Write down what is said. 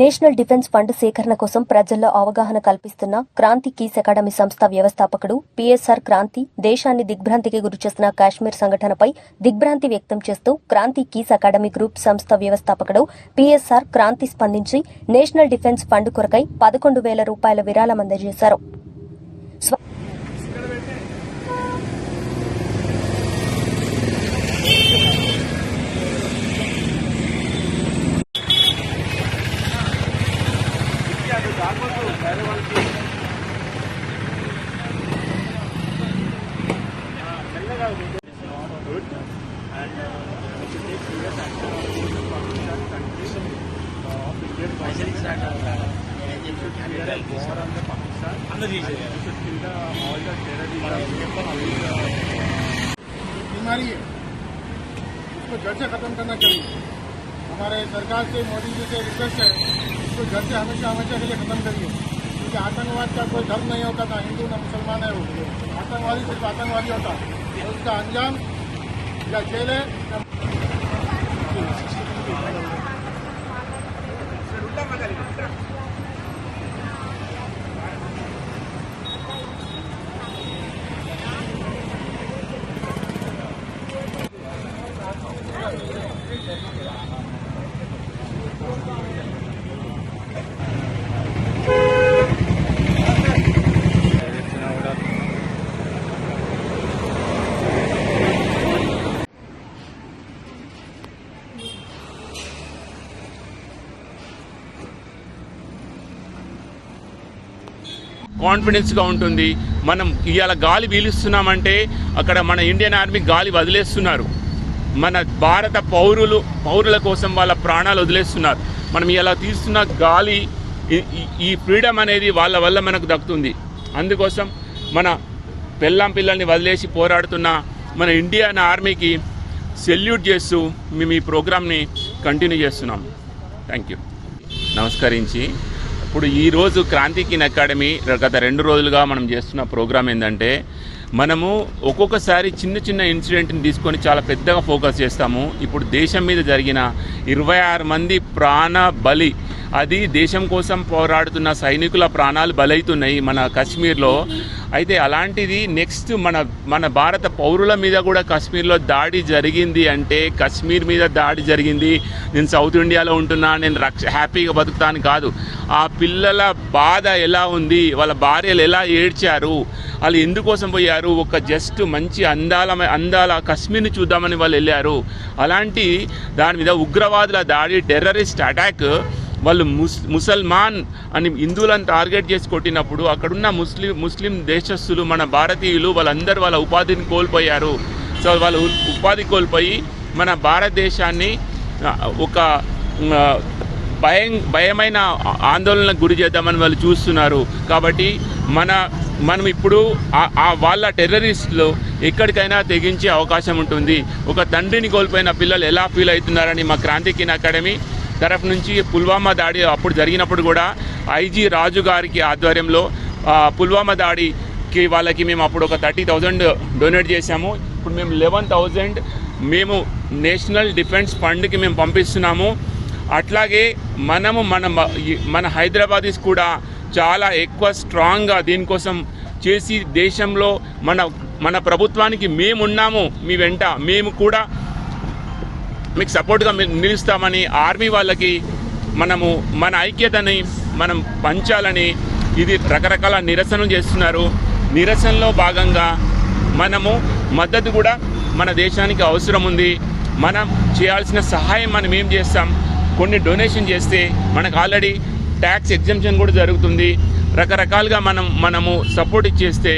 National defence fund సేకరణ కోసం ప్రజల్లో అవగాహన కల్పిస్తున్న క్రాంతి కీస్ అకాడమీ సంస్థ వ్యవస్థాపకుడు పిఎస్ఆర్ క్రాంతి దేశాన్ని దిగ్భ్రాంతికి గురిచేస్తున్న కాశ్మీర్ సంఘటనపై దిగ్భ్రాంతి వ్యక్తం చేస్తూ క్రాంతి కీస్ అకాడమీ గ్రూప్ సంస్థ వ్యవస్థాపకుడు పిఎస్ఆర్ క్రాంతి స్పందించి నేషనల్ డిఫెన్స్ ఫండ్ కొరకై పదకొండు వేల రూపాయల విరాళం అందజేశారు. बीमारी है इसको जड़ से खत्म करना चाहिए हमारे सरकार से मोदी जी से रिक्वेस्ट है इसको जड़ से हमेशा हमेशा के लिए खत्म करिए क्योंकि आतंकवाद का कोई धर्म नहीं होता था हिंदू ना मुसलमान है वो आतंकवादी सिर्फ़ आतंकवादी होता है उसका अंजाम या जेल है కాన్ఫిడెన్స్గా ఉంటుంది. మనం ఇవాళ గాలి పీలుస్తున్నామంటే అక్కడ మన ఇండియన్ ఆర్మీ గాలి వదిలేస్తున్నారు. మన భారత పౌరులు పౌరుల కోసం వాళ్ళ ప్రాణాలు వదిలేస్తున్నారు. మనం ఇలా తీస్తున్న గాలి ఈ- ఈ- ఫ్రీడమ్ అనేది వాళ్ళ వల్ల మనకు దక్కుతుంది. అందుకోసం మన పెళ్ళాం పిల్లల్ని వదిలేసి పోరాడుతున్న మన ఇండియన్ ఆర్మీకి సెల్యూట్ చేస్తూ మేము ఈ ప్రోగ్రామ్ని కంటిన్యూ చేస్తున్నాం. థ్యాంక్ యూ నమస్కరించి ఇప్పుడు ఈరోజు క్రాంతికిన్ అకాడమీ గత రెండు రోజులుగా మనం చేస్తున్న ప్రోగ్రాం ఏంటంటే మనము ఒక్కొక్కసారి చిన్న చిన్న ఇన్సిడెంట్ని తీసుకొని చాలా పెద్దగా ఫోకస్ చేస్తాము. ఇప్పుడు దేశం మీద జరిగిన ఇరవై ఆరు మంది ప్రాణ బలి అది దేశం కోసం పోరాడుతున్న సైనికుల ప్రాణాలు బలైతున్నాయి. మన కాశ్మీర్లో అయితే అలాంటిది నెక్స్ట్ మన మన భారత పౌరుల మీద కూడా కాశ్మీర్లో దాడి జరిగింది అంటే కాశ్మీర్ మీద దాడి జరిగింది. నేను సౌత్ ఇండియాలో ఉంటున్నా నేను రక్ష హ్యాపీగా బతుకుతాను కాదు. ఆ పిల్లల బాధ ఎలా ఉంది? వాళ్ళ భార్యలు ఎలా ఏడ్చారు? వాళ్ళు ఎందుకోసం పోయారు? ఒక జస్ట్ మంచి అందాల అందాల కశ్మీర్ని చూద్దామని వాళ్ళు వెళ్ళారు. అలాంటి దాని మీద ఉగ్రవాదుల దాడి టెర్రరిస్ట్ అటాక్ వాళ్ళు ముస్ ముసల్మాన్ అని హిందువులను టార్గెట్ చేసి కొట్టినప్పుడు అక్కడున్న ముస్లిం ముస్లిం దేశస్థులు మన భారతీయులు వాళ్ళందరూ వాళ్ళ ఉపాధిని కోల్పోయారు. సో వాళ్ళు ఉపాధి కోల్పోయి మన భారతదేశాన్ని ఒక భయం భయమైన ఆందోళనకు గురి చేద్దామని వాళ్ళు చూస్తున్నారు. కాబట్టి మన మనం ఇప్పుడు ఆ- వాళ్ళ టెర్రరిస్టులు ఎక్కడికైనా తెగించే అవకాశం ఉంటుంది. ఒక తండ్రిని కోల్పోయిన పిల్లలు ఎలా ఫీల్ అవుతున్నారని మా క్రాంతికిన్ అకాడమీ తరఫు నుంచి పుల్వామా దాడి అప్పుడు జరిగినప్పుడు కూడా ఐజీ రాజు గారికి ఆధ్వర్యంలో పుల్వామా దాడికి వాళ్ళకి మేము అప్పుడు ఒక థర్టీ థౌజండ్ డొనేట్ చేశాము. ఇప్పుడు మేము లెవెన్ థౌజండ్ మేము నేషనల్ డిఫెన్స్ ఫండ్కి మేము పంపిస్తున్నాము. అట్లాగే మనము మన మన హైదరాబాదీస్ కూడా చాలా ఎక్కువ స్ట్రాంగ్గా దీనికోసం చేసి దేశంలో మన మన ప్రభుత్వానికి మేమున్నాము మీ వెంట. మేము కూడా మీకు సపోర్ట్గా నిలుస్తామని ఆర్మీ వాళ్ళకి మనము మన ఐక్యతని మనం పంచాలని ఇది రకరకాల నిరసనలు చేస్తున్నారు. నిరసనలో భాగంగా మనము మద్దతు కూడా మన దేశానికి అవసరం ఉంది. మనం చేయాల్సిన సహాయం మనం ఏం చేస్తాం? కొన్ని డొనేషన్ చేస్తే మనకు ఆల్రెడీ ట్యాక్స్ ఎగ్జంప్షన్ కూడా జరుగుతుంది. రకరకాలుగా మనం మనము సపోర్ట్ ఇచ్చేస్తే